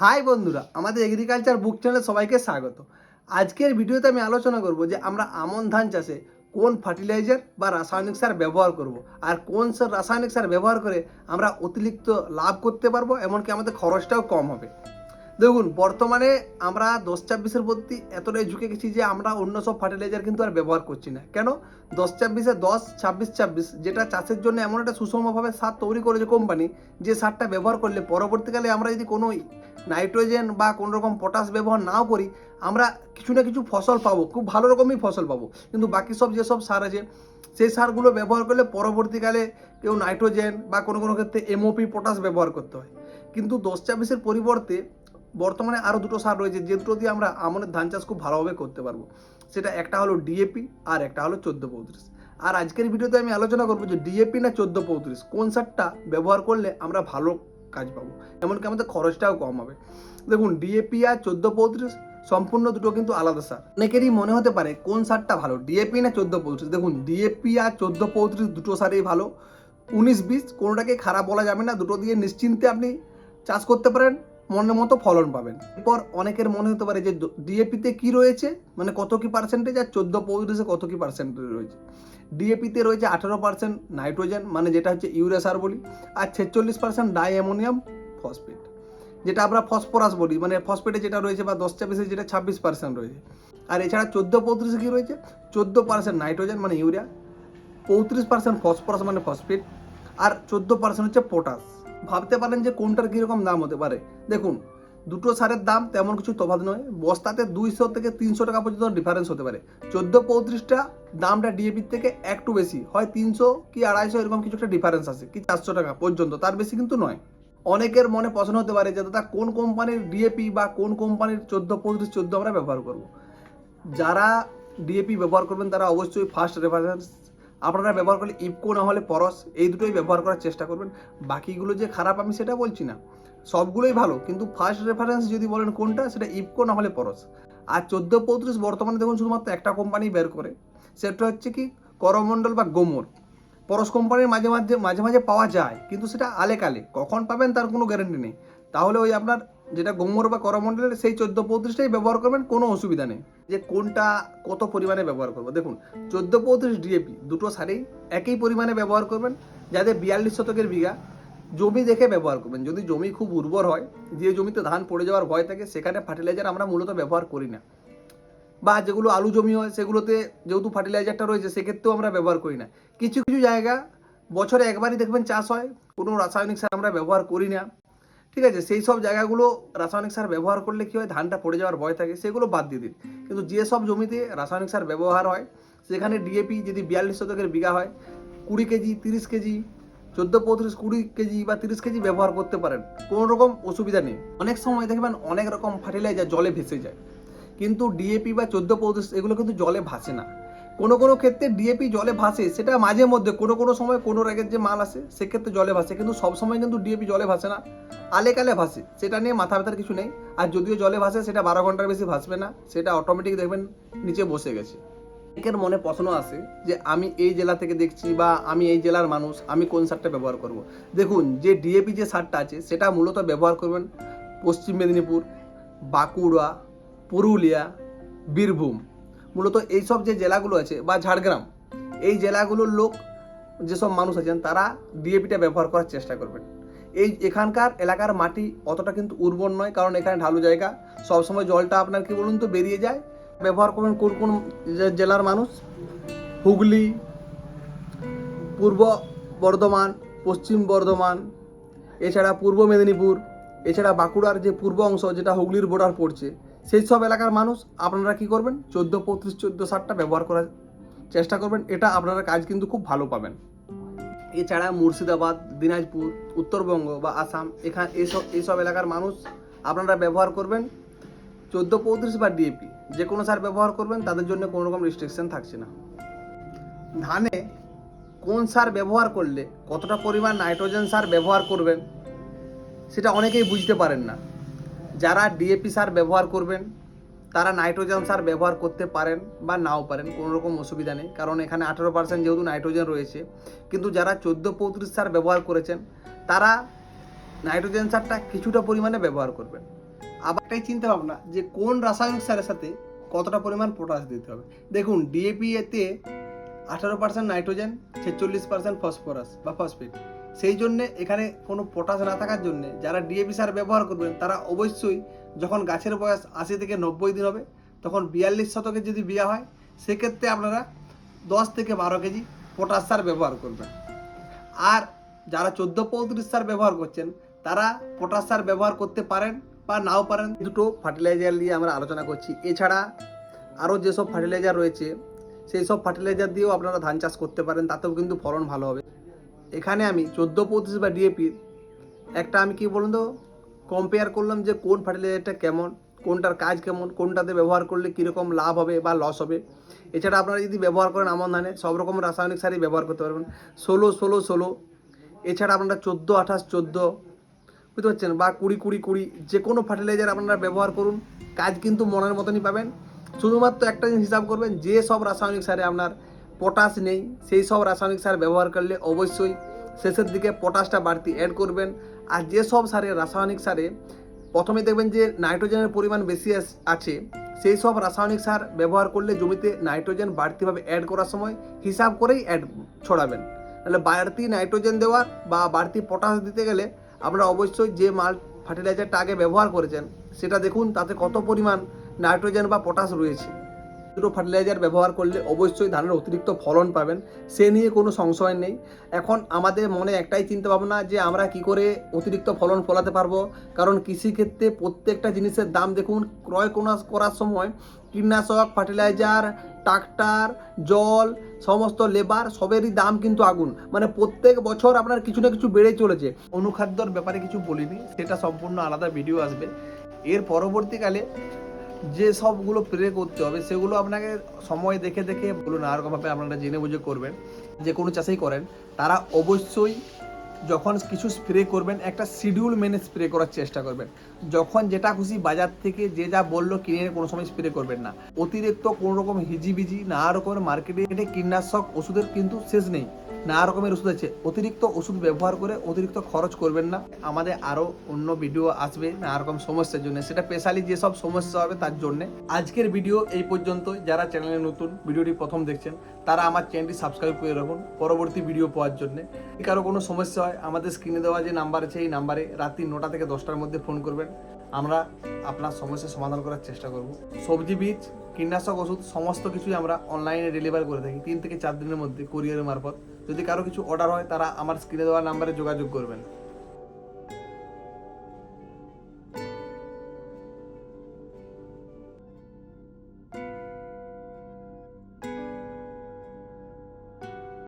High বন্ধুরা, আমাদের agriculture বুক চ্যানেলে সবাইকে স্বাগত। আজকের ভিডিওতে আমি আলোচনা করব যে আমরা আমন ধান চাষে কোন ফার্টিলাইজার বা রাসায়নিক সার ব্যবহার করব, আর কোন সার রাসায়নিক সার ব্যবহার করে আমরা অতিরিক্ত লাভ করতে পারব, এমনকি আমাদের খরচটাও কম হবে। দেখুন, বর্তমানে আমরা দশ ছাব্বিশের প্রতি এতটাই ঝুঁকে গেছি যে আমরা অন্য সব ফার্টিলাইজার কিন্তু আর ব্যবহার করছি না। কেন? দশ ছাব্বিশে দশ ছাব্বিশ ছাব্বিশ যেটা চাষের জন্য এমন একটা সুষমভাবে সার তৈরি করেছে কোম্পানি যে সারটা ব্যবহার করলে পরবর্তীকালে আমরা যদি কোনো নাইট্রোজেন বা কোনো রকম পটাশ ব্যবহার নাও করি, আমরা কিছু না কিছু ফসল পাবো, খুব ভালো রকমই ফসল পাবো। কিন্তু বাকি সব যেসব সার আছে সেই সারগুলো ব্যবহার করলে পরবর্তীকালে কেউ নাইট্রোজেন বা কোনো কোনো ক্ষেত্রে এমওপি পটাশ ব্যবহার করতে হয়। কিন্তু দশ ছাব্বিশের পরিবর্তে বর্তমানে আরও দুটো সার রয়েছে যে দুটো দিয়ে আমরা আমনের ধান চাষ খুব ভালোভাবে করতে পারব। সেটা একটা হলো ডিএপি আর একটা হলো চোদ্দ পঁয়ত্রিশ। আর আজকের ভিডিওতে আমি আলোচনা করব যে ডিএপি না চোদ্দ পঁয়ত্রিশ, কোন সারটা ব্যবহার করলে আমরা ভালো কাজ পাবো? এমনকি আমাদের খরচটাও কম হবে। দেখুন ডিএপি আর চোদ্দ পঁয়ত্রিশ সম্পূর্ণ দুটো কিন্তু আলাদা সার। অনেকেরই মনে হতে পারে, কোন সারটা ভালো? ডিএপি না চোদ্দ পঁয়ত্রিশ? দেখুন ডিএপি আর চোদ্দ পঁয়ত্রিশ দুটো সারই ভালো। উনিশ বিশ কোনোটাকে খারাপ বলা যাবে না। দুটো দিয়ে নিশ্চিন্তে আপনি চাষ করতে পারেন। মনের মতো ফলন পাবেন। এরপর অনেকের মনে হতে পারে যে ডিএপিতে কি রয়েছে? মানে কত কি পার্সেন্টেজ আর চোদ্দ পঁয়ত্রিশে কত কি পার্সেন্টেজ রয়েছে? ডিএপিতে রয়েছে আঠেরো পার্সেন্ট নাইট্রোজেন মানে যেটা হচ্ছে ইউরিয়া সার বলি, আর ছেচল্লিশ পার্সেন্ট ডাই অ্যামোনিয়াম ফসফেট যেটা আমরা ফসফরাস বলি মানে ফসফেটে যেটা রয়েছে বা দশ ছাব্বিশে যেটা ছাব্বিশ পার্সেন্ট রয়েছে। আর এছাড়া চোদ্দ পঁয়ত্রিশে কী রয়েছে? চোদ্দ পার্সেন্ট নাইট্রোজেন মানে ইউরিয়া, পঁয়ত্রিশ পার্সেন্ট ফসফরাস মানে ফসফেট আর চোদ্দ পার্সেন্ট হচ্ছে পটাশ ভাবতে পারেন যে কোনটার কীরকম দাম হতে পারে। দেখুন, দুটো সারের দাম তেমন কিছু তফাৎ নয়, বস্তাতে দুইশো থেকে তিনশো টাকা পর্যন্ত ডিফারেন্স হতে পারে। চোদ্দ পঁয়ত্রিশটা দামটা ডিএপির থেকে একটু বেশি, হয় তিনশো কি আড়াইশো এরকম কিছু একটা ডিফারেন্স আছে, কি চারশো টাকা পর্যন্ত, তার বেশি কিন্তু নয়। অনেকের মনে প্রশ্ন হতে পারে যে, দাদা কোন কোম্পানির ডিএপি বা কোন কোম্পানির চোদ্দ পঁয়ত্রিশ, চোদ্দ আমরা ব্যবহার করব। যারা ডিএপি ব্যবহার করবেন, তারা অবশ্যই ফার্স্ট রেফারেন্স আপনারা ব্যবহার করলে ইপকো না হলে পরস এই দুটোই ব্যবহার করার চেষ্টা করবেন। বাকিগুলো যে খারাপ আমি সেটা বলছি না। সবগুলোই ভালো, কিন্তু ফার্স্ট রেফারেন্স যদি বলেন কোনটা, সেটা ইপকো না হলে পরস আর চোদ্দ পঁয়ত্রিশ বর্তমানে দেখুন শুধুমাত্র একটা কোম্পানি বের করে। সেটা হচ্ছে কি? করমণ্ডল বা গোমর। পরশ কোম্পানির মাঝে মাঝে মাঝে মাঝে পাওয়া যায়, কিন্তু সেটা আলে কালে কখন পাবেন তার কোনো গ্যারেন্টি নেই। তাহলে ওই আপনার যেটা গোমর বা করমণ্ডলের সেই চোদ্দ পঁয়ত্রিশটাই ব্যবহার করবেন, কোনো অসুবিধা নেই। যে কোনটা কত পরিমাণে ব্যবহার করব। দেখুন, চোদ্দ পঁয়ত্রিশ ডিএপি, দুটো সারেই একই পরিমাণে ব্যবহার করবেন, যাদের বিয়াল্লিশ শতকের বিঘা। জমি দেখে ব্যবহার করবেন। যদি জমি খুব উর্বর হয়, যে জমিতে ধান পড়ে যাওয়ার ভয় থাকে, সেখানে ফার্টিলাইজার আমরা মূলত ব্যবহার করি না। বা যেগুলো আলু জমি হয়, সেগুলোতে যেহেতু ফার্টিলাইজারটা রয়েছে, সেক্ষেত্রেও আমরা ব্যবহার করি না। কিছু কিছু জায়গা বছরে একবারই দেখবেন চাষ হয়, কোনো রাসায়নিক সার আমরা ব্যবহার করি না। ঠিক আছে? সেই সব জায়গাগুলো রাসায়নিক সার ব্যবহার করলে কী হয়? ধানটা পড়ে যাওয়ার ভয় থাকে, সেগুলো বাদ দিয়ে দিন। কিন্তু যেসব জমিতে রাসায়নিক সার ব্যবহার হয়, সেখানে ডিএপি যদি বিয়াল্লিশ শতকের বিঘা হয়, কুড়ি কেজি, তিরিশ কেজি, চোদ্দ, পঁয়ত্রিশ, কুড়ি কেজি বা তিরিশ কেজি ব্যবহার করতে পারেন। কোনো রকম অসুবিধা নেই। অনেক সময় দেখবেন অনেক রকম ফার্টিলাইজার জলে ভেসে যায়। কিন্তু ডিএপি বা চোদ্দ, পঁয়ত্রিশ এগুলো কিন্তু জলে ভাসে না। কোনো কোনো ক্ষেত্রে ডিএপি জলে ভাসে, সেটা মাঝে মধ্যে, কোনো কোনো সময় কোনো র্যাগের যে মাল আসে, সেক্ষেত্রে জলে ভাসে, কিন্তু সব সময় কিন্তু ডিএপি জলে ভাসে না। আলে কালে ভাসে, সেটা নিয়ে মাথা ব্যথার কিছু নেই। আর যদিও জলে ভাসে, সেটা বারো ঘণ্টার বেশি ভাসবে না, সেটা অটোমেটিক দেখবেন নিচে বসে গেছে। অনেকের মনে প্রশ্ন আসে যে, আমি এই জেলা থেকে দেখছি বা আমি এই জেলার মানুষ, আমি কোন সারটা ব্যবহার করব। দেখুন, যে ডিএপি যে সারটা আছে, সেটা মূলত ব্যবহার করবেন পশ্চিম মেদিনীপুর, বাঁকুড়া, পুরুলিয়া, বীরভূম। মূলত এইসব যে জেলাগুলো আছে বা ঝাড়গ্রাম, এই জেলাগুলোর লোক যেসব মানুষ আছেন, তারা ডিএপিটা ব্যবহার করার চেষ্টা করবেন। এই এখানকার এলাকার মাটি অতটা কিন্তু উর্বর নয়, কারণ এখানে ঢালু জায়গা। সবসময় জলটা আপনার কি বলুন তো, বেরিয়ে যায়। ব্যবহার করবেন কোন কোন জেলার মানুষ? হুগলি, পূর্ব বর্ধমান, পশ্চিম বর্ধমান, এছাড়া পূর্ব মেদিনীপুর, এছাড়া বাঁকুড়ার যে পূর্ব অংশ, যেটা হুগলির বর্ডার পড়ছে সেই সব এলাকার মানুষ আপনারা কি করবেন? চোদ্দ পঁয়ত্রিশ, চোদ্দ সাতটা ব্যবহার করার চেষ্টা করবেন। এটা আপনারা কাজ কিন্তু খুব ভালো পাবেন। এছাড়া মুর্শিদাবাদ, দিনাজপুর, উত্তরবঙ্গ বা আসাম এখান এইসব এইসব এলাকার মানুষ আপনারা ব্যবহার করবেন। চোদ্দ পঁয়ত্রিশ বা ডিএপি যে কোনো সার ব্যবহার করবেন, তাদের জন্য কোনো রকম রেস্ট্রিকশন থাকছে না। ধানে কোন সার ব্যবহার করলে কতটা পরিমাণ নাইট্রোজেন সার ব্যবহার করবেন, সেটা অনেকেই বুঝতে পারেন না। যারা ডিএপি সার ব্যবহার করবেন, তারা নাইট্রোজেন সার ব্যবহার করতে পারেন বা নাও পারেন কোনো রকম অসুবিধা নেই। কারণ এখানে আঠেরো পার্সেন্ট যেহেতু নাইট্রোজেন রয়েছে, কিন্তু যারা চোদ্দ পঁয়ত্রিশ সার ব্যবহার করেছেন, তারা নাইট্রোজেন সারটা কিছুটা পরিমাণে ব্যবহার করবেন। আবার একটাই চিন্তা ভাবনা যে কোন রাসায়নিক সারের সাথে কতটা পরিমাণ পটাশ দিতে হবে। দেখুন ডিএপি এতে আঠারো পার্সেন্ট নাইট্রোজেন, ছেচল্লিশ পার্সেন্ট ফসফরাস বা ফসফেট। সেই জন্যে এখানে কোনো পটাশ না থাকার জন্য যারা ডিএপি সার ব্যবহার করবেন, তারা অবশ্যই যখন গাছের বয়স আশি থেকে নব্বই দিন হবে, তখন বিয়াল্লিশ শতকে যদি বিয়া হয়, সেক্ষেত্রে আপনারা দশ থেকে বারো কেজি পটাশ সার ব্যবহার করবেন। আর যারা চোদ্দ পঁয়ত্রিশ সার ব্যবহার করছেন, তারা পটাশ সার ব্যবহার করতে পারেন বা নাও পারেন। দুটো ফার্টিলাইজার নিয়ে আমরা আলোচনা করছি। এছাড়া আরও যেসব ফার্টিলাইজার রয়েছে, সেই সব ফার্টিলাইজার দিয়েও আপনারা ধান চাষ করতে পারেন, তাতেও কিন্তু ফলন ভালো হবে। এখানে আমি চোদ্দ পঁচিশ বা ডিএপির একটা আমি কি বলুন তো কম্পেয়ার করলাম যে কোন ফার্টিলাইজারটা কেমন, কোনটার কাজ কেমন, কোনটাতে ব্যবহার করলে কীরকম লাভ হবে বা লস হবে। এছাড়া আপনারা যদি ব্যবহার করেন আমন ধানে, সব রকম রাসায়নিক সারই ব্যবহার করতে পারবেন। ষোলো ষোলো ষোলো। এছাড়া আপনারা চোদ্দ, আঠাশ, চোদ্দ। বুঝতে পারছেন? বা কুড়ি কুড়ি কুড়ি। যে কোনো ফার্টিলাইজার আপনারা ব্যবহার করুন, কাজ কিন্তু মনের মতনই পাবেন। শুধুমাত্র একটা জিনিস হিসাব করবেন, যে সব রাসায়নিক সারে আপনার পটাশ নেই, সেই সব রাসায়নিক সার ব্যবহার করলে অবশ্যই শেষের দিকে পটাশটা বাড়তি অ্যাড করবেন। আর যে সব সারে, রাসায়নিক সারে, প্রথমে দেখবেন যে নাইট্রোজেনের পরিমাণ বেশি আছে, সেই সব রাসায়নিক সার ব্যবহার করলে জমিতে নাইট্রোজেন বাড়তিভাবে অ্যাড করার সময় হিসাব করেই অ্যাড ছড়াবেন। তাহলে বাড়তি নাইট্রোজেন দেওয়ার বা বাড়তি পটাশ দিতে গেলে আপনারা অবশ্যই যে মাল ফার্টিলাইজারটা আগে ব্যবহার করেছেন, সেটা দেখুন, তাতে কত পরিমাণ নাইট্রোজেন বা পটাশ রয়েছে। দুটো ফার্টিলাইজার ব্যবহার করলে অবশ্যই ধানের অতিরিক্ত ফলন পাবেন। সে নিয়ে কোনো সংশয় নেই। এখন আমাদের মনে একটাই চিন্তা ভাবনা যে আমরা কি করে অতিরিক্ত ফলন ফলাতে পারব? কারণ কৃষিক্ষেত্রে প্রত্যেকটা জিনিসের দাম দেখুন, ক্রয় করার সময় কীটনাশক ফার্টিলাইজার ট্রাক্টর জল, সমস্ত লেবার সবেরই দাম কিন্তু আগুন। মানে প্রত্যেক বছর আপনার কিছু না কিছু বেড়ে চলেছে। অনুখাদ্যর ব্যাপারে কিছু বলিনি, সেটা সম্পূর্ণ আলাদা ভিডিও আসবে। এর পরবর্তীকালে যে সবগুলো প্রে করতে হবে, সেগুলো আপনাকে সময় দেখে দেখে বলুন নানারকমভাবে আপনারা জেনে বুঝে করবেন। যে কোনো চাষেই করেন, তারা অবশ্যই যখন কিছু স্প্রে করবেন, একটা শিডিউল মেনে স্প্রে করার চেষ্টা করবেন। যখন যেটা খুশি বাজার থেকে যে যা বলল কিনে এনে কোনো সময় স্প্রে করবেন না। অতিরিক্ত কোনো রকম হিজিবিজি, নানা রকমের মার্কেটে কীটনাশক ওষুধের কিন্তু শেষ নেই। নানা রকমের ওষুধ আছে। অতিরিক্ত ওষুধ ব্যবহার করে অতিরিক্ত খরচ করবেন না। আমাদের আরও অন্য ভিডিও আসবে, নানা রকম সমস্যার জন্য। সেটা স্পেশালি যেসব সমস্যা হবে তার জন্য। আজকের ভিডিও এই পর্যন্ত যারা চ্যানেলে নতুন, ভিডিওটি প্রথম দেখছেন, তারা আমার চ্যানেলটি সাবস্ক্রাইব করে রাখুন পরবর্তী ভিডিও পাওয়ার জন্য। কারও কোনো সমস্যা হয়, আমাদের স্ক্রিনে দেওয়া যে নাম্বার আছে, এই নাম্বারে রাত্রি নটা থেকে দশটার মধ্যে ফোন করবেন। আমরা আপনার সমস্যার সমাধান করার চেষ্টা করব। সবজি বীজ, কীটনাশক ওষুধ, সমস্ত কিছুই আমরা অনলাইনে ডেলিভারি করে থাকি। তিন থেকে চার দিনের মধ্যে কুরিয়ারের মারফত। যদি কারও কিছু অর্ডার হয়, তারা আমার স্ক্রিনে দেওয়া নাম্বারে যোগাযোগ করবেন।